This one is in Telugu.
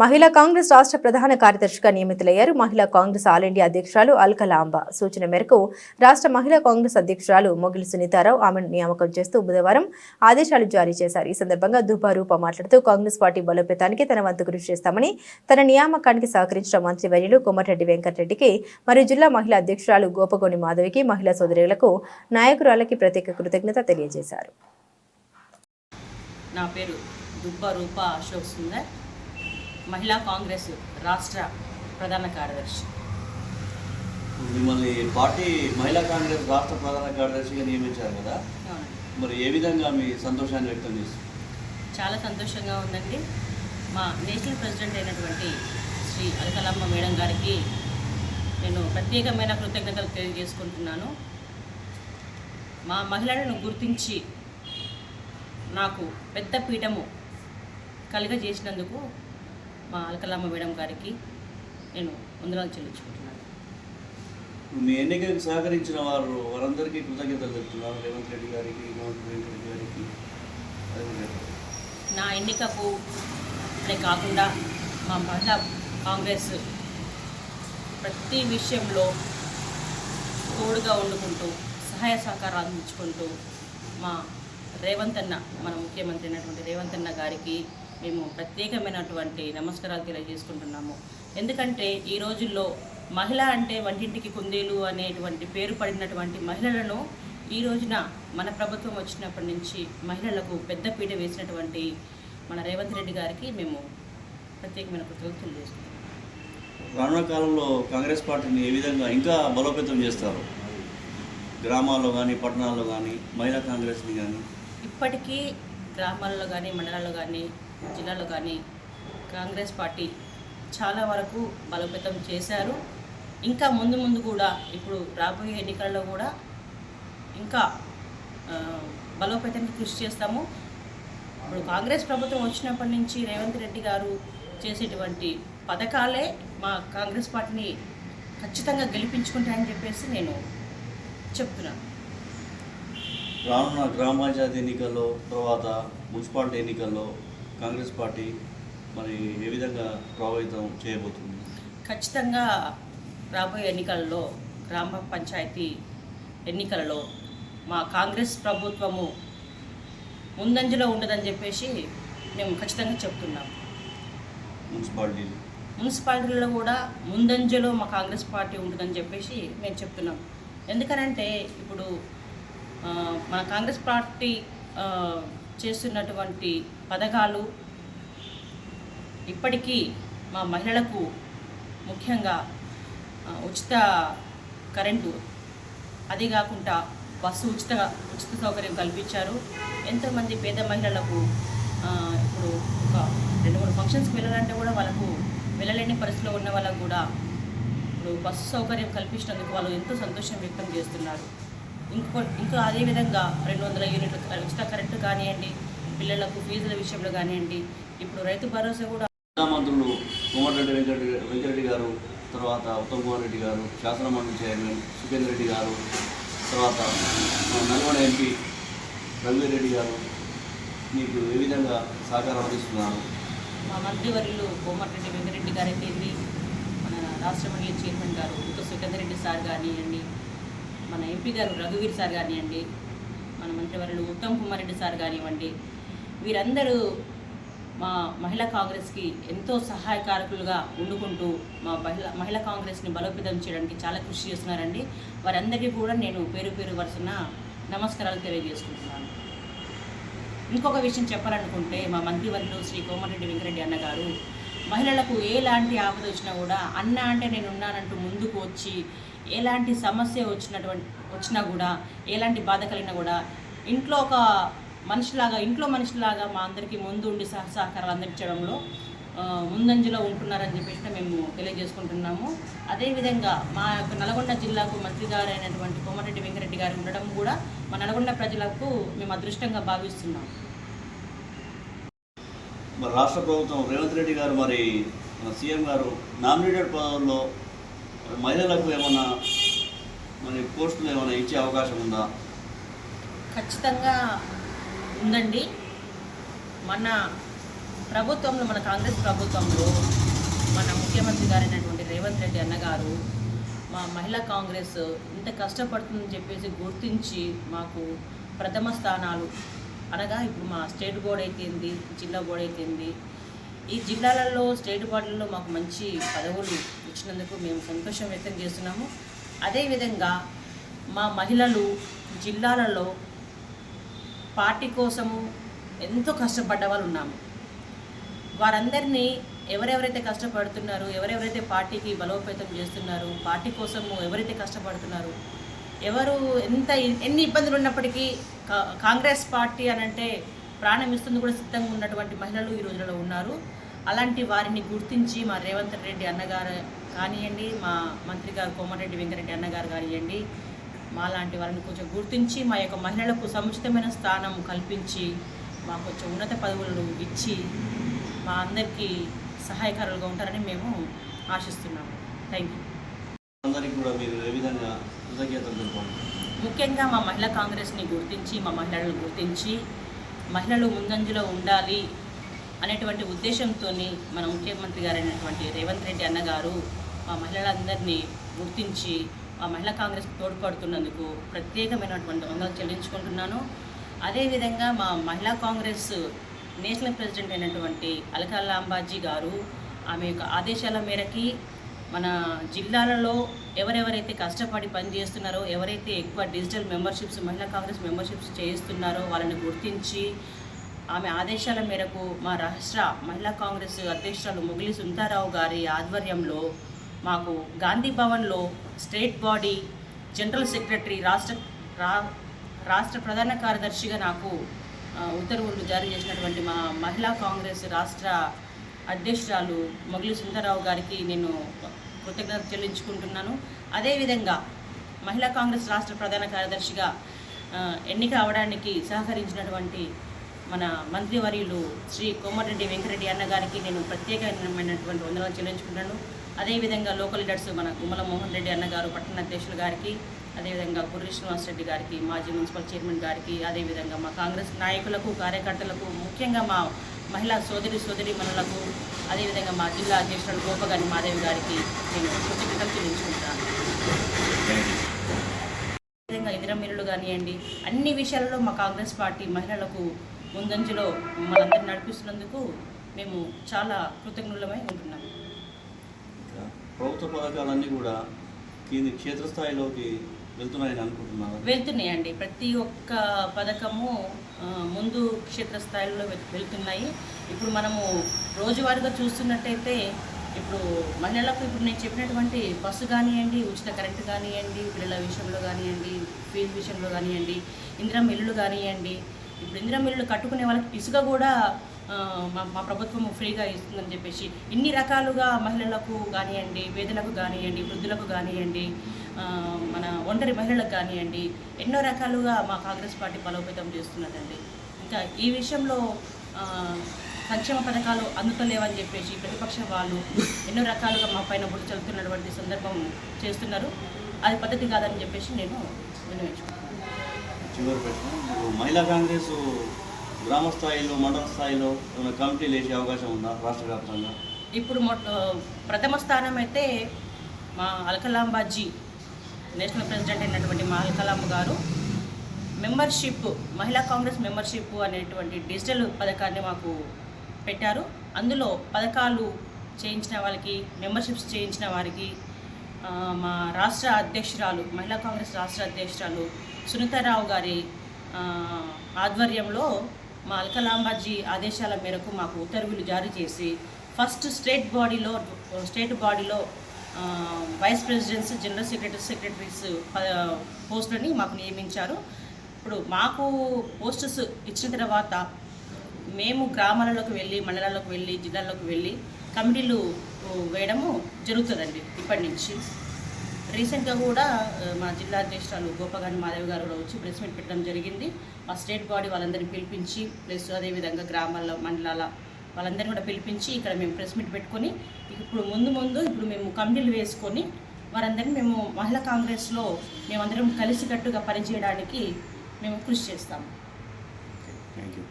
మహిళా కాంగ్రెస్ రాష్ట్ర ప్రధాన కార్యదర్శిగా నియమితులయ్యారు. మహిళా కాంగ్రెస్ ఆల్ ఇండియా అధ్యక్షురాలు అల్కలాంబ. సూచన మేరకు రాష్ట్ర మహిళా కాంగ్రెస్ అధ్యక్షురాలు మొగిలి సునీతారావు ఆమెను నియామకం చేస్తూ బుధవారం ఆదేశాలు జారీ చేశారు. ఈ సందర్భంగా దుబారూప మాట్లాడుతూ కాంగ్రెస్ పార్టీ బలోపేతానికి తన వంతు కృషి చేస్తామని తన నియామకానికి సహకరించిన మంత్రివర్యులు కోమటిరెడ్డి వెంకటరెడ్డికి మరియు జిల్లా మహిళా అధ్యక్షురాలు గోపగోని మాధవికి మహిళా సోదరులకు నాయకురాలకి ప్రత్యేక కృతజ్ఞత తెలియజేశారు. నా పేరు దుబ్బ రూప అశోక్ సుందర్. మహిళా కాంగ్రెస్ రాష్ట్ర ప్రధాన కార్యదర్శి. మిమ్మల్ని పార్టీ మహిళా కాంగ్రెస్ రాష్ట్ర ప్రధాన కార్యదర్శిగా నియమించారు కదా? మరి ఏ విధంగా మీ సంతోషాన్ని వ్యక్తం చేస్తారు చాలా సంతోషంగా ఉందండి. మా నేషనల్ ప్రెసిడెంట్ అయినటువంటి శ్రీ అలకలమ్మ మేడం గారికి నేను ప్రత్యేకమైన కృతజ్ఞతలు తెలియజేసుకుంటున్నాను. మా మహిళలను గుర్తించి నాకు పెద్ద పీఠము కలుగజేసినందుకు మా అలకలమ్మ మేడం గారికి నేను వందనాలు చెల్లించుకుంటున్నాను. మీ ఎన్నికలకు సహకరించిన వారు వారందరికీ కృతజ్ఞతలు చెప్తున్నారు రేవంత్ రెడ్డి గారికి రేవంత్ రెడ్డి గారికి. నా ఎన్నికకు అనే కాకుండా మా మహిళా కాంగ్రెస్ ప్రతి విషయంలో తోడుగా వండుకుంటూ సహాయ సహకారాలు అందించుకుంటూ మా రేవంత్ అన్న మన ముఖ్యమంత్రి అయినటువంటి రేవంత్ అన్న గారికి మేము ప్రత్యేకమైనటువంటి నమస్కారాలు తెలియజేసుకుంటున్నాము. ఎందుకంటే ఈ రోజుల్లో మహిళ అంటే వంటింటికి కుందేలు అనేటువంటి పేరు పడినటువంటి మహిళలను ఈ రోజున మన ప్రభుత్వం వచ్చినప్పటి నుంచి మహిళలకు పెద్ద పీట వేసినటువంటి మన రేవంత్ రెడ్డి గారికి మేము ప్రత్యేకమైన కృతజ్ఞతలు తెలియజేస్తున్నాం రానున్న కాలంలో కాంగ్రెస్ పార్టీని ఏ విధంగా ఇంకా బలోపేతం చేస్తారు? గ్రామాల్లో కానీ పట్టణాల్లో కానీ మహిళా కాంగ్రెస్ని కానీ ఇప్పటికీ గ్రామాల్లో కానీ మండలాల్లో కానీ జిల్లాలో కానీ కాంగ్రెస్ పార్టీ చాలా వరకు బలోపేతం చేశారు. ఇంకా ముందు ముందు కూడా ఇప్పుడు రాబోయే ఎన్నికల్లో కూడా ఇంకా బలోపేతానికి కృషి చేస్తాము. ఇప్పుడు కాంగ్రెస్ ప్రభుత్వం వచ్చినప్పటి నుంచి రేవంత్ రెడ్డి గారు చేసేటువంటి పథకాలే మా కాంగ్రెస్ పార్టీని ఖచ్చితంగా గెలిపించుకుంటాయని చెప్పేసి నేను చెప్తున్నాను. రానున్న గ్రామ ఎన్నికల్లో తర్వాత మున్సిపాలిటీ ఎన్నికల్లో కాంగ్రెస్ పార్టీ మరి ఏ విధంగా ప్రభావితం చేయబోతుంది? ఖచ్చితంగా రాబోయే ఎన్నికలలో గ్రామ పంచాయతీ ఎన్నికలలో మా కాంగ్రెస్ ప్రభుత్వము ముందంజలో ఉండదని చెప్పేసి మేము ఖచ్చితంగా చెప్తున్నాం. మున్సిపాలిటీలు? మున్సిపాలిటీలలో కూడా ముందంజలో మా కాంగ్రెస్ పార్టీ ఉంటుందని చెప్పేసి మేము చెప్తున్నాం. ఎందుకనంటే ఇప్పుడు మన కాంగ్రెస్ పార్టీ చేస్తున్నటువంటి పథకాలు. ఇప్పటికీ మా మహిళలకు ముఖ్యంగా ఉచిత కరెంటు అది కాకుండా బస్సు ఉచిత ఉచిత సౌకర్యం కల్పించారు. ఎంతోమంది పేద మహిళలకు ఇప్పుడు ఒక రెండు మూడు ఫంక్షన్స్కి వెళ్ళాలంటే కూడా వాళ్ళకు వెళ్ళలేని పరిస్థితిలో ఉన్న వాళ్ళకు కూడా ఇప్పుడు బస్సు సౌకర్యం కల్పించినందుకు వాళ్ళు ఎంతో సంతోషం వ్యక్తం చేస్తున్నారు. ఇంకో ఇంకా అదేవిధంగా రెండు వందల యూనిట్ల ఉచిత కరెంటు కానివ్వండి పిల్లలకు ఫీజుల విషయంలో కానివ్వండి ఇప్పుడు రైతు భరోసా కూడా మంత్రులు కోమటిరెడ్డి వెంకట వెంకరెడ్డి గారు తర్వాత ఉత్తమ్ కుమార్ రెడ్డి గారు శాసన మండలి చైర్మన్ సుఖేందర్ రెడ్డి గారు తర్వాత నల్గొండ ఎంపీ రఘువీర్ గారు మీకు ఏ విధంగా సహకారం అందిస్తున్నారు? మా మంత్రివర్యులు కోమటిరెడ్డి వెంకరెడ్డి గారు అయితే మన రాష్ట్ర మండలి చైర్మన్ గారు ఉత్త సుఖేందర్ రెడ్డి సార్ కానివ్వండి మన ఎంపీ గారు రఘువీర్ సార్ కానివ్వండి మన మంత్రివర్యులు ఉత్తమ్ కుమార్ రెడ్డి సార్ కానివ్వండి వీరందరూ మా మహిళా కాంగ్రెస్కి ఎంతో సహాయకారకులుగా ఉండుకుంటూ మా మహిళ మహిళా కాంగ్రెస్ని బలోపేతం చేయడానికి చాలా కృషి చేస్తున్నారండి. వారందరికీ కూడా నేను పేరు పేరు వరుసన నమస్కారాలు తెలియజేసుకుంటున్నాను. ఇంకొక విషయం చెప్పాలనుకుంటే మా మంత్రివర్యులు శ్రీ కోమటిరెడ్డి వెంకరెడ్డి అన్న గారు మహిళలకు ఎలాంటి ఆపద వచ్చినా కూడా అన్న అంటే నేను ఉన్నానంటూ ముందుకు వచ్చి ఎలాంటి సమస్య వచ్చినటువంటి వచ్చినా కూడా ఎలాంటి బాధ కలిగినా కూడా ఇంట్లో ఒక మనిషిలాగా ఇంట్లో మనిషిలాగా మా అందరికీ ముందు ఉండి సహ సహకారాలు అందించడంలో ముందంజలో ఉంటున్నారని చెప్పేసి మేము తెలియజేసుకుంటున్నాము. అదేవిధంగా మా యొక్క నల్గొండ జిల్లాకు మంత్రి గారు అయినటువంటి కోమటిరెడ్డి వెంకరెడ్డి గారు ఉండడం కూడా మా నల్గొండ ప్రజలకు మేము అదృష్టంగా భావిస్తున్నాం. మరి రాష్ట్ర ప్రభుత్వం రేవంత్ రెడ్డి గారు మరి మన సీఎం గారు నామినేటెడ్ పదవుల్లో మహిళలకు ఏమన్నా మరి పోస్టులు ఏమైనా ఇచ్చే అవకాశం ఉందా? ఖచ్చితంగా ఉందండి. మన ప్రభుత్వంలో మన కాంగ్రెస్ ప్రభుత్వంలో మన ముఖ్యమంత్రి గారైనటువంటి రేవంత్ రెడ్డి అన్నగారు మా మహిళా కాంగ్రెస్ ఇంత కష్టపడుతుందని చెప్పేసి గుర్తించి మాకు ప్రథమ స్థానాలు అనగా ఇప్పుడు మా స్టేట్ బోర్డ్ అయితేంది జిల్లా బోర్డ్ అయితేంది. ఈ జిల్లాలలో స్టేట్ బోర్డులలో మాకు మంచి పదవులు ఇచ్చినందుకు మేము సంతోషం వ్యక్తం చేస్తున్నాము. అదేవిధంగా మా మహిళలు జిల్లాలలో పార్టీ కోసము ఎంతో కష్టపడ్డ వాళ్ళు ఉన్నాము. వారందరినీ ఎవరెవరైతే కష్టపడుతున్నారు ఎవరెవరైతే పార్టీకి బలోపేతం చేస్తున్నారు పార్టీ కోసము ఎవరైతే కష్టపడుతున్నారు ఎవరు ఎంత ఎన్ని ఇబ్బందులు ఉన్నప్పటికీ కా- కాంగ్రెస్ పార్టీ అని అంటే ప్రాణం ఇస్తుంది కూడా సిద్ధంగా ఉన్నటువంటి మహిళలు ఈ రోజులలో ఉన్నారు. అలాంటి వారిని గుర్తించి మా రేవంత్ రెడ్డి అన్నగారు కానివ్వండి మా మంత్రి గారు కోమారెడ్డి వెంకరెడ్డి అన్నగారు కానివ్వండి మా లాంటి వారిని కొంచెం గుర్తించి మా యొక్క మహిళలకు సముచితమైన స్థానం కల్పించి మాకు కొంచెం ఉన్నత పదవులను ఇచ్చి మా అందరికీ సహాయకారులుగా ఉంటారని మేము ఆశిస్తున్నాము. థ్యాంక్ యూ అందరికీ కూడా మీరు ఏ విధంగా కృతజ్ఞతలు తెలుపండి ముఖ్యంగా మా మహిళా కాంగ్రెస్ని గుర్తించి మా మహిళలను గుర్తించి మహిళలు ముందంజలో ఉండాలి అనేటువంటి ఉద్దేశంతో మన ముఖ్యమంత్రి గారైనటువంటి రేవంత్ రెడ్డి అన్నగారు మా మహిళలందరినీ గుర్తించి ఆ మహిళా కాంగ్రెస్కి తోడ్పడుతున్నందుకు ప్రత్యేకమైనటువంటి వందలు చెల్లించుకుంటున్నాను. అదేవిధంగా మా మహిళా కాంగ్రెస్ నేషనల్ ప్రెసిడెంట్ అయినటువంటి అలకా అంబాజీ గారు ఆమె యొక్క ఆదేశాల మేరకి మన జిల్లాలలో ఎవరెవరైతే కష్టపడి పనిచేస్తున్నారో ఎవరైతే ఎక్కువ డిజిటల్ మెంబర్షిప్స్ మహిళా కాంగ్రెస్ మెంబర్షిప్స్ చేయిస్తున్నారో వాళ్ళని గుర్తించి ఆమె ఆదేశాల మేరకు మా రాష్ట్ర మహిళా కాంగ్రెస్ అధ్యక్షురాలు ముగిలి సుంతారావు గారి ఆధ్వర్యంలో మాకు గాంధీ భవన్లో స్టేట్ బాడీ జనరల్ సెక్రటరీ రాష్ట్ర రా రాష్ట్ర ప్రధాన కార్యదర్శిగా నాకు ఉత్తర్వులు జారీ చేసినటువంటి మా మహిళా కాంగ్రెస్ రాష్ట్ర అధ్యక్షురాలు మొగిలి సుందరరావు గారికి నేను కృతజ్ఞత చెల్లించుకుంటున్నాను. అదేవిధంగా మహిళా కాంగ్రెస్ రాష్ట్ర ప్రధాన కార్యదర్శిగా ఎన్నిక అవడానికి సహకరించినటువంటి మన మంత్రివర్యులు శ్రీ కోమటిరెడ్డి వెంకరెడ్డి అన్న గారికి నేను ప్రత్యేకమైనటువంటి వందనాలు చెల్లించుకుంటాను అదేవిధంగా లోకల్ లీడర్స్ మన గుమ్మల మోహన్ రెడ్డి అన్నగారు పట్టణ అధ్యక్షులు గారికి అదేవిధంగా పుర్రి శ్రీనివాస్ రెడ్డి గారికి మాజీ మున్సిపల్ చైర్మన్ గారికి అదేవిధంగా మా కాంగ్రెస్ నాయకులకు కార్యకర్తలకు ముఖ్యంగా మా మహిళా సోదరి సోదరి మనులకు అదేవిధంగా మా జిల్లా అధ్యక్షుడు గోపగాని మాదేవి గారికి నేను కృతజ్ఞతలు చెల్లించుకుంటాను అదేవిధంగా ఇందిరమీరులు కానివ్వండి అన్ని విషయాలలో మా కాంగ్రెస్ పార్టీ మహిళలకు ముందంజలో మనందరినీ నడిపిస్తున్నందుకు మేము చాలా కృతజ్ఞులమై ఉంటున్నాము. ప్రభుత్వ పథకాలన్నీ కూడా కింది క్షేత్రస్థాయిలోకి వెళ్తున్నాయని అనుకుంటున్నారు వెళ్తున్నాయండి. ప్రతి ఒక్క పథకము ముందు క్షేత్రస్థాయిలో వె- వెళ్తున్నాయి. ఇప్పుడు మనము రోజువారీగా చూస్తున్నట్టయితే ఇప్పుడు మహిళలకు ఇప్పుడు నేను చెప్పినటువంటి బస్సు కానివ్వండి ఉచిత కరెంట్ కానివ్వండి పిల్లల విషయంలో కానివ్వండి ఫీజు విషయంలో కానివ్వండి ఇందిరా మిల్లులు కానివ్వండి ఇప్పుడు ఇందిరా మిల్లులు కట్టుకునే వాళ్ళకి ఇసుక కూడా మా మా ప్రభుత్వం ఫ్రీగా ఇస్తుందని చెప్పేసి ఇన్ని రకాలుగా మహిళలకు కానివ్వండి పేదలకు కానివ్వండి వృద్ధులకు కానివ్వండి మన ఒంటరి మహిళలకు కానివ్వండి ఎన్నో రకాలుగా మా కాంగ్రెస్ పార్టీ బలోపేతం చేస్తున్నదండి. ఇంకా ఈ విషయంలో సంక్షేమ పథకాలు అందుతలేవని చెప్పేసి ప్రతిపక్ష వాళ్ళు ఎన్నో రకాలుగా మా పైన బుడి చల్లుతున్నటువంటి సందర్భం చేస్తున్నారు. అది పద్ధతి కాదని చెప్పేసి నేను వినియోగించుకున్నాను మహిళా కాంగ్రెస్ గ్రామ స్థాయిలో మండల స్థాయిలో కమిటీలు వేసే అవకాశం ఉందా రాష్ట్ర వ్యాప్తంగా? ఇప్పుడు ప్రథమ స్థానం అయితే మా అల్కలాంబాజీ నేషనల్ ప్రెసిడెంట్ అయినటువంటి మా అల్కలాంబ గారు. మెంబర్షిప్ మహిళా కాంగ్రెస్ మెంబర్షిప్ అనేటువంటి డిజిటల్ పథకాన్ని మాకు పెట్టారు. అందులో పథకాలు చేయించిన వాళ్ళకి మెంబర్షిప్స్ చేయించిన వారికి మా రాష్ట్ర అధ్యక్షురాలు మహిళా కాంగ్రెస్ రాష్ట్ర అధ్యక్షురాలు సునీతారావు గారి ఆధ్వర్యంలో మా అల్కలాంబాజీ ఆదేశాల మేరకు మాకు ఉత్తర్వులు జారీ చేసి ఫస్ట్ స్టేట్ బాడీలో స్టేట్ బాడీలో vice presidents general secretary secretaries పోస్టులని మాకు నియమించారు. ఇప్పుడు మాకు పోస్టర్స్ ఇచ్చిన తర్వాత మేము గ్రామాలలోకి వెళ్ళి మండలాల్లోకి వెళ్ళి జిల్లాల్లోకి వెళ్ళి కమిటీలు వేయడము జరుగుతుందండి ఇప్పటి నుంచి. రీసెంట్గా కూడా మా జిల్లా అధ్యక్షురాలు గోపగాని మాధవ్ గారు కూడా వచ్చి ప్రెస్ మీట్ పెట్టడం జరిగింది. మా స్టేట్ బాడీ వాళ్ళందరినీ పిలిపించి ప్లస్ అదేవిధంగా గ్రామాల మండలాల వాళ్ళందరినీ కూడా పిలిపించి ఇక్కడ మేము ప్రెస్ మీట్ పెట్టుకొని ఇప్పుడు ముందు ముందు ఇప్పుడు మేము కమిటీలు వేసుకొని వారందరినీ మేము మహిళా కాంగ్రెస్లో మేమందరం కలిసికట్టుగా పనిచేయడానికి మేము కృషి చేస్తాము. Thank you